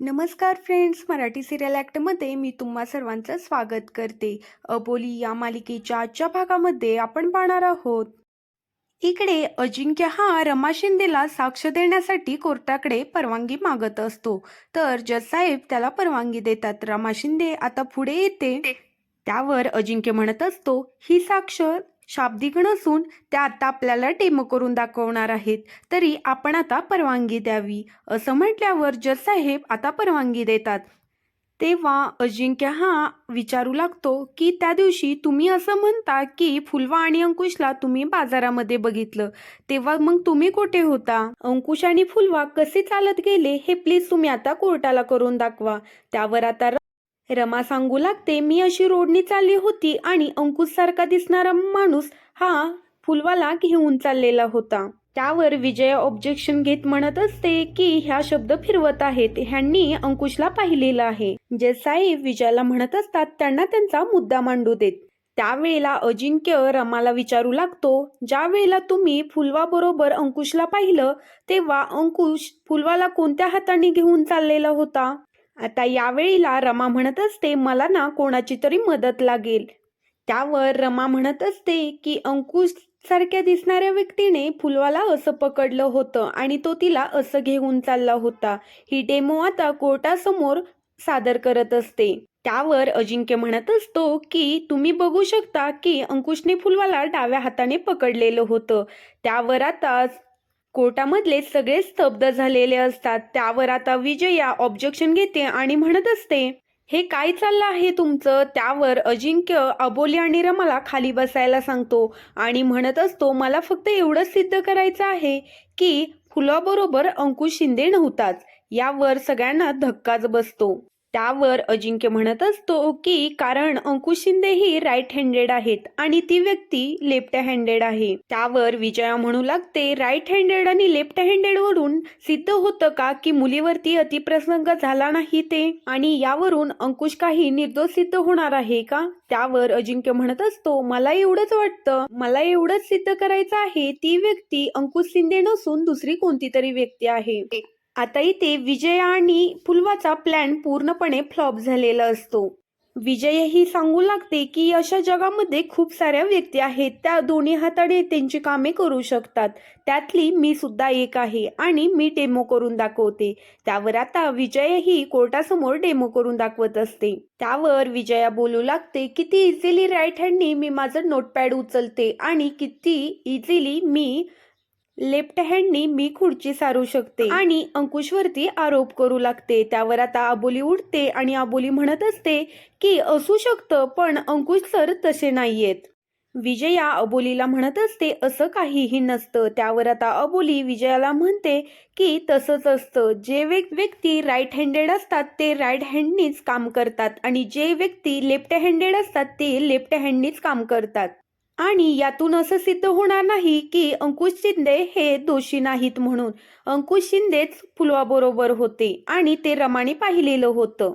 नमस्कार friends Marathi serial ॲक्टमध्ये मी तुम्हा सर्वांचं स्वागत करते. अबोली या मालिकेच्या आजच्या भागामध्ये आपण पाहणार आहोत. इकडे अजिंक्य हा रमा शिंदेला साक्ष देण्यासाठी कोर्टाकडे परवानगी मागत असतो. तर जज साहेब त्याला परवानगी देतात. रमा शिंदे आता पुढे येते. त्यावर अजिंक्य म्हणत असतो ही साक्ष शाब्दिक नसून त्या आता आपल्याला टेम करून दाखवणार आहेत. तरी आपण आता परवानगी द्यावी असं म्हटल्यावर जज साहेब आता परवानगी देतात. तेव्हा अजिंक्य हा विचारू लागतो की त्या दिवशी तुम्ही असं म्हणता की फुलवा आणि अंकुशला तुम्ही बाजारामध्ये बघितलं. तेव्हा मग तुम्ही कुठे होता? अंकुश आणि फुलवा कसे चालत गेले हे प्लीज तुम्ही आता कोर्टाला करून दाखवा. त्यावर आता रमा सांगू लागते मी अशी रोडनी चालली होती आणि अंकुश सारखा दिसणारा माणूस हा फुलवाला घेऊन चाललेला होता. त्यावर विजय ऑब्जेक्शन घेत म्हणत असते की ह्या शब्द फिरवत आहेत. ह्यांनी अंकुशला पाहिलेलं आहे. जे साहेब विजयाला म्हणत असतात त्यांना त्यांचा मुद्दा मांडू देत. त्यावेळेला अजिंक्य रमाला विचारू लागतो ज्या वेळेला तुम्ही फुलवा बरोबर अंकुशला पाहिलं तेव्हा अंकुश फुलवाला कोणत्या हाताने घेऊन चाललेला होता? आता यावेळीला रमा म्हणत असते मला ना कोणाची तरी मदत लागेल. त्यावर रमा म्हणत असते की अंकुश सारख्या दिसणाऱ्या व्यक्तीने फुलवाला असं पकडलं होतं आणि तो तिला असं घेऊन चालला होता. ही डेमो आता कोर्टासमोर सादर करत असते. त्यावर अजिंक्य म्हणत असतो की तुम्ही बघू शकता की अंकुशने फुलवाला डाव्या हाताने पकडलेलं होतं. त्यावर आता कोर्टामधले सगळे स्तब्ध झालेले असतात. त्यावर आता विजया ऑब्जेक्शन घेते आणि म्हणत असते हे काय चाललं आहे तुमचं त्यावर अजिंक्य अबोली आणि रमाला खाली बसायला सांगतो आणि म्हणत असतो मला फक्त एवढंच सिद्ध करायचं आहे की फुलाबरोबर अंकुश शिंदे नव्हताच. यावर सगळ्यांना धक्काच बसतो. त्यावर अजिंक्य म्हणत असतो की कारण अंकुश शिंदेही राईट हँडेड आहेत आणि ती व्यक्ती लेफ्ट हँडेड आहे. त्यावर विजया म्हणू लागते राईट हँडेड आणि लेफ्ट हँडेड वरून सिद्ध होतं का की मुलीवरती अतिप्रसंग झाला नाही ते? आणि यावरून अंकुश काही निर्दोष सिद्ध होणार आहे का? त्यावर अजिंक्य म्हणत असतो मला एवढंच वाटतं मला एवढंच सिद्ध करायचं आहे ती व्यक्ती अंकुश शिंदे नसून दुसरी कोणती तरी व्यक्ती आहे? आता इथे विजय आणि पुलवाचा प्लॅन पूर्णपणे फ्लॉप झालेला असतो. विजय ही सांगू लागते की अशा जगामध्ये खूप साऱ्या व्यक्ती आहेत त्या दोन्ही हाताने त्यांची कामे करू शकतात. त्यातली मी सुद्धा एक आहे आणि मी डेमो करून दाखवते. त्यावर आता विजय ही कोर्टासमोर डेमो करून दाखवत असते. त्यावर विजया बोलू लागते किती इझिली राईट हँडनी मी माझं नोटपॅड उचलते आणि किती इझिली मी लेफ्ट हँडनी मी खुर्ची सारू शकते. आणि अंकुशवरती आरोप करू लागते. त्यावर आता आबोली उठते आणि आबोली म्हणत असते की असू शकतं पण अंकुश सर तसे नाहीयेत. विजया अबोलीला म्हणत असते असं काहीही नसतं. त्यावर आता अबोली विजयाला म्हणते की तसंच असतं. जे व्यक्ती राईट हँडेड असतात ते राईट हँडनीच काम करतात. आणि जे व्यक्ती लेफ्ट हँडेड असतात ते लेफ्ट हँडनीच काम करतात. आणि यातून असं सिद्ध होणार नाही की अंकुश शिंदे हे दोषी नाहीत म्हणून. अंकुश शिंदेच फुलवाबरोबर होते आणि ते रमाने पाहिलेलं होतं.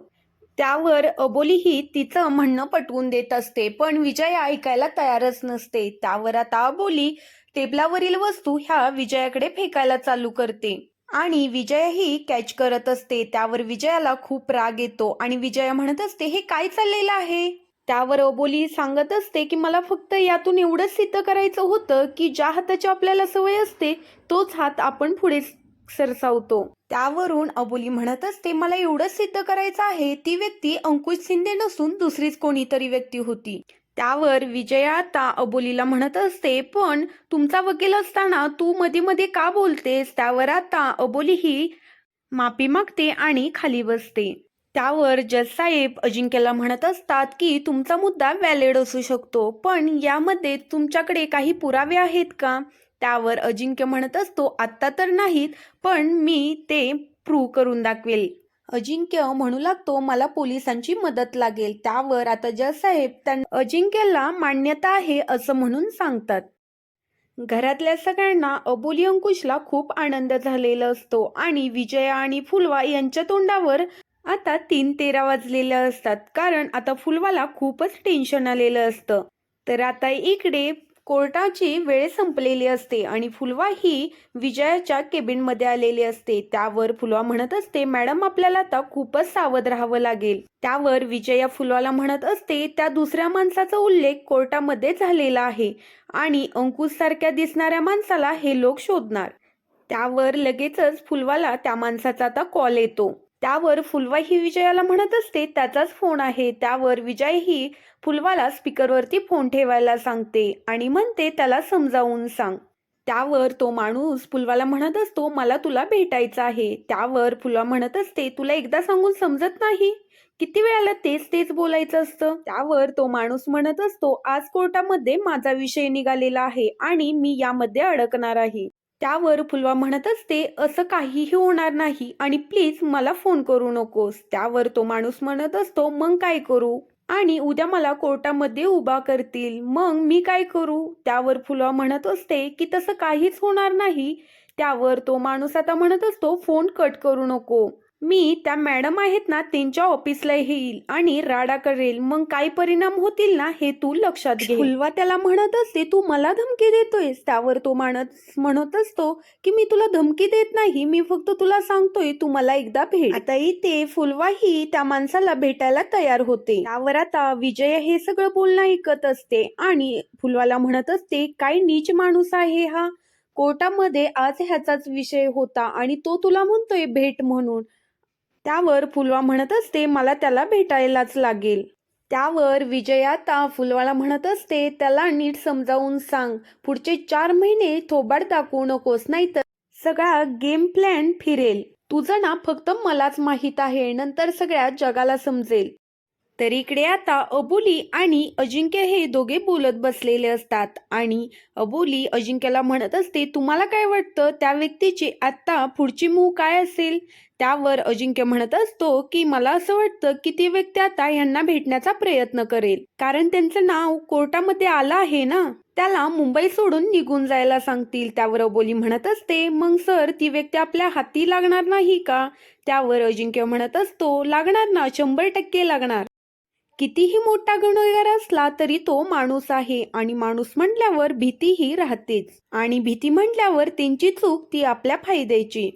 त्यावर अबोलीही तिचं म्हणणं पटवून देत असते पण विजया ऐकायला तयारच नसते. त्यावर आता अबोली टेबलावरील वस्तू ह्या विजयाकडे फेकायला चालू करते. आणि विजयही कॅच करत असते. त्यावर विजयाला खूप राग येतो आणि विजया म्हणत असते हे काय चाललेलं आहे? त्यावर अबोली सांगत असते की मला फक्त यातून एवढंच सिद्ध करायचं होतं की ज्या हाताची आपल्याला सवय असते तोच हात आपण पुढे सरसावतो. त्यावरून अबोली म्हणत असते मला एवढंच सिद्ध करायचं आहे ती व्यक्ती अंकुश शिंदे नसून दुसरीच कोणीतरी व्यक्ती होती. त्यावर विजया आता अबोलीला म्हणत असते पण तुमचा वकील असताना तू मध्ये मध्ये का बोलतेस? त्यावर आता अबोली ही माफी मागते आणि खाली बसते. त्यावर जज अजिंक्यला म्हणत असतात की तुमचा मुद्दा व्हॅलिड असू शकतो पण यामध्ये तुमच्याकडे काही पुरावे आहेत का? त्यावर अजिंक्य म्हणत असतो आत्ता तर नाहीत पण मी ते प्रूव्ह करून दाखवेल. अजिंक्य म्हणू लागतो मला पोलिसांची मदत लागेल. त्यावर आता जजसाहेब त्यांना अजिंक्यला मान्यता आहे असं म्हणून सांगतात. घरातल्या सगळ्यांना अबोली अंकुशला खूप आनंद झालेला असतो आणि विजया आणि फुलवा यांच्या तोंडावर आता तीन तेरा वाजलेले असतात. कारण आता फुलवाला खूपच टेन्शन आलेलं असतं. तर आता इकडे कोर्टाची वेळ संपलेली असते आणि फुलवा ही विजयाच्या केबिनमध्ये आलेली असते. त्यावर फुलवा म्हणत असते मॅडम आपल्याला आता खूपच सावध राहावं लागेल. त्यावर विजया फुलवाला म्हणत असते त्या दुसऱ्या माणसाचा उल्लेख कोर्टामध्ये झालेला आहे आणि अंकुश सारख्या दिसणाऱ्या माणसाला हे लोक शोधणार. त्यावर लगेचच फुलवाला त्या माणसाचा आता कॉल येतो. त्यावर फुलवा ही विजयाला म्हणत असते त्याचाच फोन आहे. त्यावर विजय ही फुलवाला स्पीकरवरती फोन ठेवायला सांगते आणि म्हणते त्याला समजावून सांग. त्यावर तो माणूस फुलवाला म्हणत असतो मला तुला भेटायचं आहे. त्यावर फुलवा म्हणत असते तुला एकदा सांगून समजत नाही? किती वेळाला तेच तेच बोलायचं असतं? त्यावर तो माणूस म्हणत असतो आज कोर्टामध्ये माझा विषय निघालेला आहे आणि मी यामध्ये अडकणार आहे. त्यावर फुलवा म्हणत असते असं काहीही होणार नाही. आणि प्लीज मला फोन करू नकोस. त्यावर तो माणूस म्हणत असतो मग काय करू? आणि उद्या मला कोर्टामध्ये उभा करतील. मग मी काय करू? त्यावर फुलवा म्हणत असते की तसं काहीच होणार नाही. त्यावर तो माणूस आता म्हणत असतो फोन कट करू नको. मी त्या मॅडम आहेत ना त्यांच्या ऑफिसला येईल आणि राडा करेल. मग काय परिणाम होतील ना हे तू लक्षात घे. फुलवा त्याला म्हणत असते तू मला धमकी देतोयस. त्यावर तो माणूस म्हणत असतो की मी तुला धमकी देत नाही मी फक्त तुला सांगतोय तू मला एकदा भेट. आता इथे फुलवा ही त्या माणसाला भेटायला तयार होते. त्यावर आता विजय हे सगळं बोलणं ऐकत असते आणि फुलवाला म्हणत असते काय नीच माणूस आहे हा. कोर्टामध्ये आज ह्याचाच विषय होता आणि तो तुला म्हणतोय भेट म्हणून. त्यावर फुलवा म्हणत असते मला त्याला भेटायलाच लागेल. त्यावर विजया आता फुलवाला म्हणत असते त्याला नीट समजावून सांग. पुढचे चार महिने थोबाड दाखवू नकोस नाहीतर सगळा गेम प्लॅन फिरेल. तुझं ना फक्त मलाच माहीत आहे नंतर सगळ्या जगाला समजेल. तर इकडे आता अबोली आणि अजिंक्य हे दोघे बोलत बसलेले असतात. आणि अबोली अजिंक्यला म्हणत असते तुम्हाला काय वाटतं? त्या व्यक्तीची आत्ता पुढची मूव काय असेल? त्यावर अजिंक्य म्हणत असतो की मला असं वाटतं की ती व्यक्ती आता यांना भेटण्याचा प्रयत्न करेल. कारण त्यांचं नाव कोर्टामध्ये आलं आहे ना? त्याला मुंबई सोडून निघून जायला सांगतील. त्यावर अबोली म्हणत असते मग सर ती व्यक्ती आपल्या हाती लागणार नाही का? त्यावर अजिंक्य म्हणत असतो लागणार ना शंभर टक्के लागणार. कितीही मोठा गुन्हेगार असला तरी तो माणूस आहे आणि माणूस म्हटल्यावर भीतीही राहतेच. आणि भीती म्हटल्यावर त्यांची चूक ती आपल्या फायद्याची.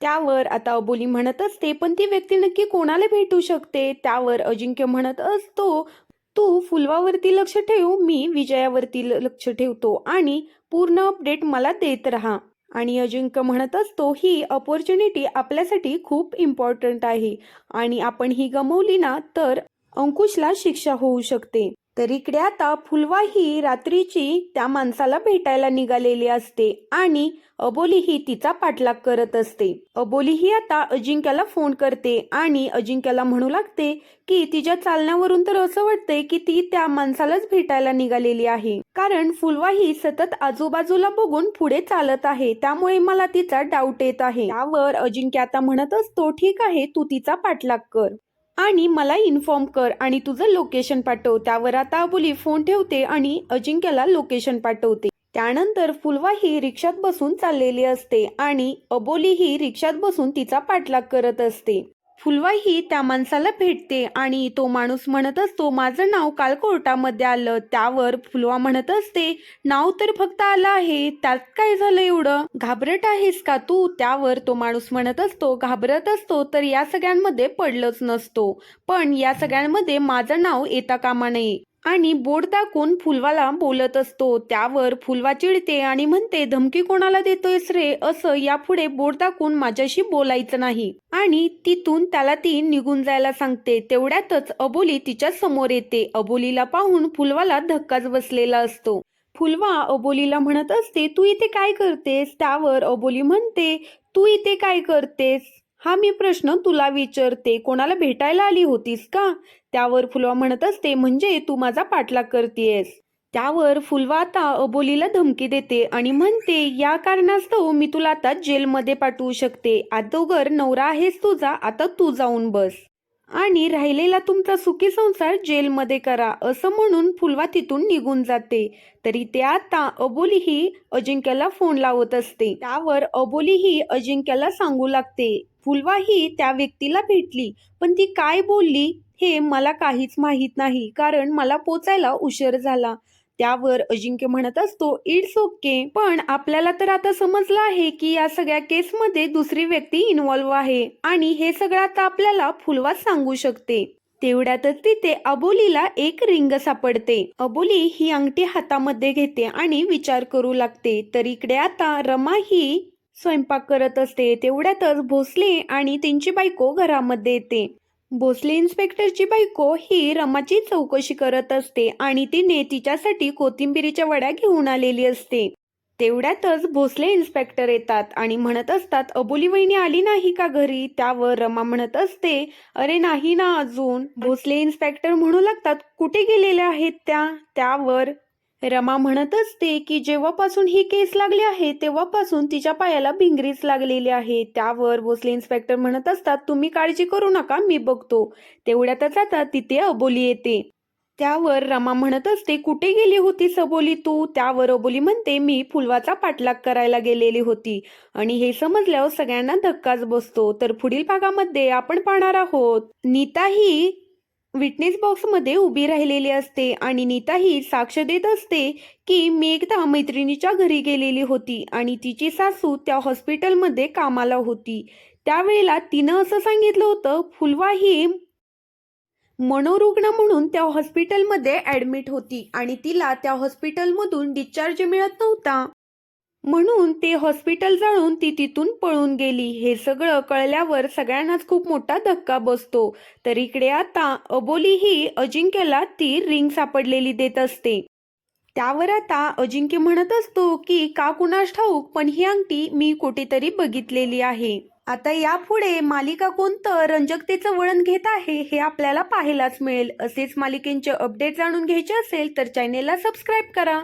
त्यावर आता अबोली म्हणत असते पण ती व्यक्ती नक्की कोणाला भेटू शकते? त्यावर अजिंक्य म्हणत असतो तू फुलवावरती लक्ष ठेव मी विजयावरती ल- लक्ष ठेवतो आणि पूर्ण अपडेट मला देत राहा. आणि अजिंक्य म्हणत असतो ही अपॉर्च्युनिटी आपल्यासाठी खूप इम्पॉर्टंट आहे आणि आपण ही गमवली ना तर अंकुशला शिक्षा होऊ शकते. तर इकडे आता फुलवा ही रात्रीची त्या माणसाला भेटायला निघालेली असते आणि अबोली ही तिचा पाठलाग करत असते. अबोली ही आता अजिंक्याला फोन करते आणि अजिंक्याला म्हणू लागते की तिच्या चालण्यावरून तर असं वाटतंय की ती त्या माणसालाच भेटायला निघालेली आहे. कारण फुलवा ही सतत आजूबाजूला बघून पुढे चालत आहे. त्यामुळे मला तिचा डाऊट येत आहे. त्यावर अजिंक्य आता म्हणत असतो ठीक आहे तू तिचा पाठलाग कर. आणि मला इन्फॉर्म कर आणि तुझं लोकेशन पाठव. त्यावर आता अबोली फोन ठेवते आणि अजिंक्यला लोकेशन पाठवते. त्यानंतर फुलवा ही रिक्षात बसून चाललेली असते आणि अबोली ही रिक्षात बसून तिचा पाठलाग करत असते. फुलवाई ही त्या माणसाला भेटते आणि तो माणूस म्हणत असतो माझं नाव काल कोर्टामध्ये आलं त्यावर फुलवा म्हणत असते नाव तर फक्त आलं आहे त्यात काय झालं एवढं? घाबरट आहेस का तू? त्यावर तो माणूस म्हणत असतो घाबरत असतो तर या सगळ्यांमध्ये पडलंच नसतो पण या सगळ्यांमध्ये माझं नाव येता कामा नये. आणि बोट दाखवून फुलवाला बोलत असतो. त्यावर फुलवा चिडते आणि म्हणते धमकी कोणाला देतोयस रे? असं यापुढे बोट दाखवून माझ्याशी बोलायचं नाही. आणि तिथून त्याला ती निघून जायला सांगते. तेवढ्यातच अबोली तिच्या समोर येते. अबोलीला पाहून फुलवाला धक्काच बसलेला असतो. फुलवा अबोलीला म्हणत असते तू इथे काय करतेस? त्यावर अबोली म्हणते तू इथे काय करतेस? हा मी प्रश्न तुला विचारते. कोणाला भेटायला आली होतीस का? त्यावर फुलवा म्हणत असते म्हणजे तू माझा पाठलाग करतेयस. त्यावर फुलवा आता अबोलीला धमकी देते आणि म्हणते या कारणास्तव मी तुला आता जेलमध्ये पाठवू शकते. आदोगर नवरा आहेस तुझा आता तू जाऊन बस. आणि राहिलेला तुमचा सुखी संसार जेलमध्ये करा. असं म्हणून फुलवा तिथून निघून जाते. तरी ते आता अबोली ही अजिंक्यला फोन लावत असते. त्यावर अबोली ही अजिंक्यला सांगू लागते. फुलवा ही त्या व्यक्तीला भेटली पण ती काय बोलली? हे मला काहीच माहीत नाही कारण मला पोचायला उशीर झाला. त्यावर अजिंक्य म्हणत असतो इट्स ओके पण आपल्याला तर आता समजलं आहे की या सगळ्या केसमध्ये दुसरी व्यक्ती इन्व्हॉल्व्ह आहे आणि हे सगळं आता आपल्याला फुलवाच सांगू शकते. तेवढ्यातच तिथे अबोलीला एक रिंग सापडते. अबोली ही अंगठी हातामध्ये घेते आणि विचार करू लागते तर इकडे आता रमा ही स्वयंपाक करत असते तेवढ्यातच भोसले आणि त्यांची बायको घरामध्ये येते. भोसले इन्स्पेक्टरची बायको ही रमाची चौकशी करत असते आणि तिने तिच्यासाठी कोथिंबिरीच्या वड्या घेऊन आलेली असते. तेवढ्यातच भोसले इन्स्पेक्टर येतात आणि म्हणत असतात अबोली वहिनी आली नाही का घरी? त्यावर रमा म्हणत असते अरे नाही ना अजून. भोसले इन्स्पेक्टर म्हणू लागतात कुठे गेलेल्या आहेत त्या? त्यावर रमा म्हणत असते की जेव्हापासून ही केस लागली आहे तेव्हापासून तिच्या पायाला भिंगरीच लागलेली आहे. त्यावर भोसले इन्स्पेक्टर म्हणत असतात तुम्ही काळजी करू नका मी बघतो. तेवढ्यातच आता तिथे अबोली येते. त्यावर रमा म्हणत असते कुठे गेली होती सबोली तू? त्यावर अबोली म्हणते मी फुलवाचा पाठलाग करायला गेलेली होती. आणि हे समजल्यावर सगळ्यांना धक्काच बसतो. तर पुढील भागामध्ये आपण पाहणार आहोत नीता ही विटनेस बॉक्समध्ये उभी राहिलेली असते आणि नीता ही साक्ष देत असते की मी एकदा मैत्रिणीच्या घरी गेलेली होती आणि तिची सासू त्या हॉस्पिटलमध्ये कामाला होती. त्यावेळेला तिनं असं सांगितलं होतं फुलवा ही मनोरुग्ण म्हणून त्या हॉस्पिटलमध्ये ॲडमिट होती आणि तिला त्या हॉस्पिटलमधून डिस्चार्ज मिळत नव्हता. म्हणून ते हॉस्पिटल जाळून ती तिथून पळून गेली. हे सगळं कळल्यावर सगळ्यांनाच खूप मोठा धक्का बसतो. तर इकडे आता अबोली ही अजिंक्यला ती रिंग सापडलेली देत असते. त्यावर आता अजिंक्य म्हणत असतो की का कुणास ठाऊक पण ही अंगठी मी कुठेतरी बघितलेली आहे. आता यापुढे मालिका कोणतं रंजकतेचं वळण घेत आहे हे आपल्याला पाहायलाच मिळेल. असेच मालिकेंचे अपडेट जाणून घ्यायचे असेल तर चॅनेलला सबस्क्राईब करा.